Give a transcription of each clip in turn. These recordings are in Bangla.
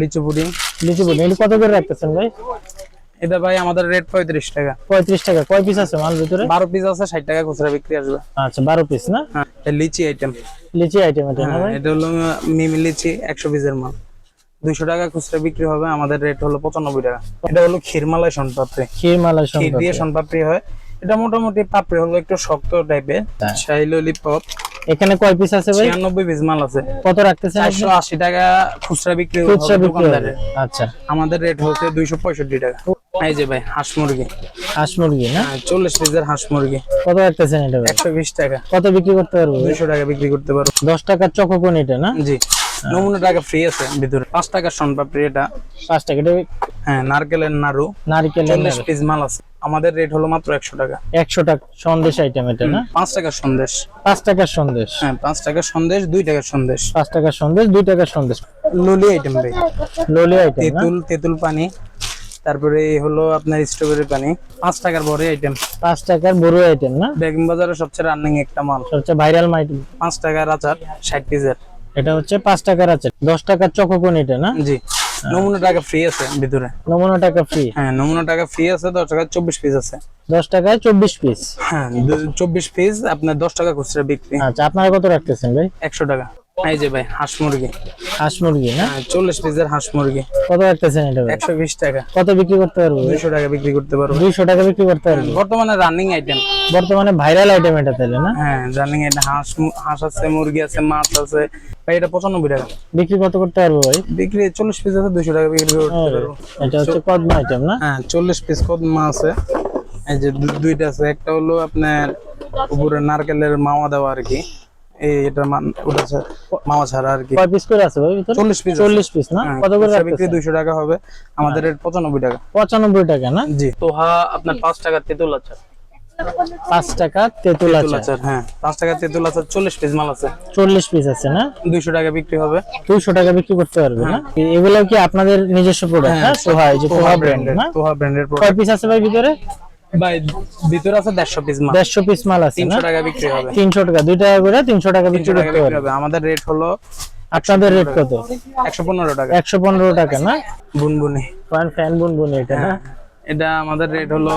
লিচু পুডিং। লিচু পুডিং এটা কত করে রাখতেছেন ভাই? এটা ভাই আমাদের রেট পঁয়ত্রিশ টাকা। পঁয়ত্রিশ টাকা। কয় পিস আছে মাল ভিতরে? বারো পিস আছে ষাট টাকা খুচরা বিক্রি আসবে। আচ্ছা বারো পিস না? হ্যাঁ লিচি আইটেম লিচি আইটেম এটা না ভাই? এটা হলো মিমি লিচি একশো পিসের মাল। দুইশো টাকা খুচরা বিক্রি হবে আমাদের রেট হলো পঁচানব্বই টাকা। এটা হলো ক্ষীরমালাই সনপাপড়ি ক্ষীর মালাই ক্ষীর দিয়ে সনপাপড়ি হয়। এটা মোটামুটি পাপড়ি হলো একটু শক্ত টাইপের হ্যাঁ। শাহি ললিপপ এখানে কয় পিস আছে ভাই? ছিয়ানব্বই পিস মাল আছে। কত রাখতেছেন আপনি? চারশো আশি টাকা খুচরা বিক্রি খুচরা হবে। বিক্রি আচ্ছা। আমাদের রেট হচ্ছে দুইশো পঁয়ষট্টি টাকা। এই যে ভাই হাঁস মুরগি। হাঁস মুরগি না? হ্যাঁ, চল্লিশ পিসের হাঁস মুরগি। কত রাখতেছেন এটা ভাই? একশো বিশ টাকা। কত বিক্রি করতে পারব ভাই? দুইশো টাকা বিক্রি করতে পারো দশ টাকার চকোপন এটা না? জি। নমুনা টাকা ফ্রি আছে ভিতরে। পাঁচ টাকার সনপাপড়ি এটা। পাঁচ টাকা। এটা হ্যাঁ নারকেলের নাড়ু। নারকেলের চল্লিশ পিস মাল আছে। আমাদের রেট হলো মাত্র একশো টাকা। একশো টাকা সন্দেশ আইটেম এটা না? পাঁচ টাকার সন্দেশ। পাঁচ টাকার সন্দেশ। হ্যাঁ পাঁচ টাকার সন্দেশ দুই টাকার সন্দেশ। পাঁচ টাকার সন্দেশ দুই টাকার সন্দেশ। ললি আইটেম ভাই। ললি আইটেম তেঁতুল তেঁতুল পানি। তারপরে হলো আপনার স্ট্রবেরি পানি। পাঁচ টাকার বড় আইটেম পাঁচ টাকার বড় আইটেম না? বেগম বাজারে সবচেয়ে রানিং একটা মাল। সবচেয়ে ভাইরাল মাইট পাঁচ টাকার আচার ষাট পিসের এটা হচ্ছে পাঁচ টাকার আচার। দশ টাকার চকোপন এটা না? জি। নমুনা টাকা ফ্রি আছে ভিতরে। নমুনা টাকা ফ্রি হ্যাঁ নমুনা টাকা ফ্রি আছে দশ টাকা চব্বিশ পিস আছে। দশ টাকায় চব্বিশ পিস হ্যাঁ চব্বিশ পিস আপনার দশ টাকা খুচরা বিক্রি। আচ্ছা আপনারা কত রাখতেছেন ভাই? একশো টাকা। এই যে ভাই হাঁস মুরগি। হাঁস মুরগি না? হ্যাঁ চল্লিশ পিসের হাঁস মুরগি। কত রাখতেছেন এটা একশো বিশ টাকা। কত বিক্রি করতে পারব? দুইশো টাকা বিক্রি করতে পারব। দুইশো টাকা বিক্রি করতে পারব? বর্তমানে রানিং আইটেম বর্তমানে ভাইরাল আইটেম এটা তাহলে না? হ্যাঁ রানিং আইটেম হাঁস হাঁস আছে মুরগি আছে মাছ আছে। ভাই এটা পঁচানব্বই টাকা। বিক্রি কত করতে পারব ভাই? বিক্রি চল্লিশ পিস আছে দুইশো টাকা বিক্রি করতে পারব। এটা হচ্ছে কদমা আইটেম না? হ্যাঁ চল্লিশ পিস কদমা আছে। এই যে দুইটা আছে একটা হলো আপনার উপরে নারকেলের মাওয়া দেওয়া আর কি। এই এটা মান ওটা আছে ছাড়া আর কি। কয় পিস করে আছে ভাই ভিতরে? চল্লিশ পিস চল্লিশ পিস না? কত করে বিক্রি রাখতেছেন? দুইশো টাকা হবে। আমাদের রেট পঁচানব্বই টাকা। পঁচানব্বই টাকা না? জি। তোহা আপনার পাঁচ টাকা তেঁতুল আচার। পাঁচ টাকা তেঁতুল তেঁতুল আছে আচার হ্যাঁ। টাকা তেঁতুল আচার চল্লিশ পিস মাল আছে। চল্লিশ পিস আছে না? দুইশো টাকা বিক্রি হবে। দুইশো টাকা বিক্রি করতে পারবে না? এগুলো কি আপনাদের নিজস্ব প্রোডাক্ট হ্যাঁ সোহা এই যে তোহা ব্র্যান্ড ব্র্যান্ডের না? তোহা ব্র্যান্ডের প্রোডাক্ট কয় পিস আছে ভাই ভিতরে? ভাই ভিতরে আছে দেড়শো পিস মাল। দেড়শো পিস মাল আছে টাকা বিক্রি হবে। তিনশো টাকা দুই টাকা করে তিনশো টাকা বিক্রি করতে হবে। আমাদের রেট হলো আপনাদের রেট কত? একশো পনেরো টাকা। একশো পনেরো টাকা না? বুনবুনি। ফ্যান ফ্যান বুন বুন এটা না? এটা আমাদের রেট হলো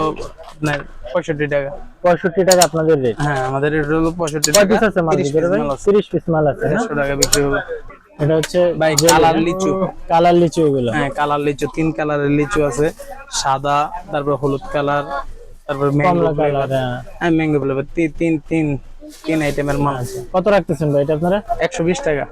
আপনার পঁয়ষট্টি টাকা। পঁয়ষট্টি টাকা আপনাদের রেট হ্যাঁ আমাদের রেট হলো পঁয়ষট্টি কয় টাকা। পিস আছে মাল 30 ভিতরে piece ভাই? মাল আছে। তিরিশ পিস মাল আছে না? দেড়শো টাকা বিক্রি হবে। এটা হচ্ছে ভাই কালার লিচু। কালার লিচু এগুলো। হ্যাঁ কালার লিচু তিন কালারের লিচু আছে। সাদা তারপর হলুদ কালার তারপর ম্যাঙ্গো ফ্লেভার হ্যাঁ। ম্যাঙ্গো ফ্লেভার তিন তিন তিন তিন আইটেমের মাল। আছে কত রাখতেছেন ভাই এটা আপনারা? একশো বিশ টাকা।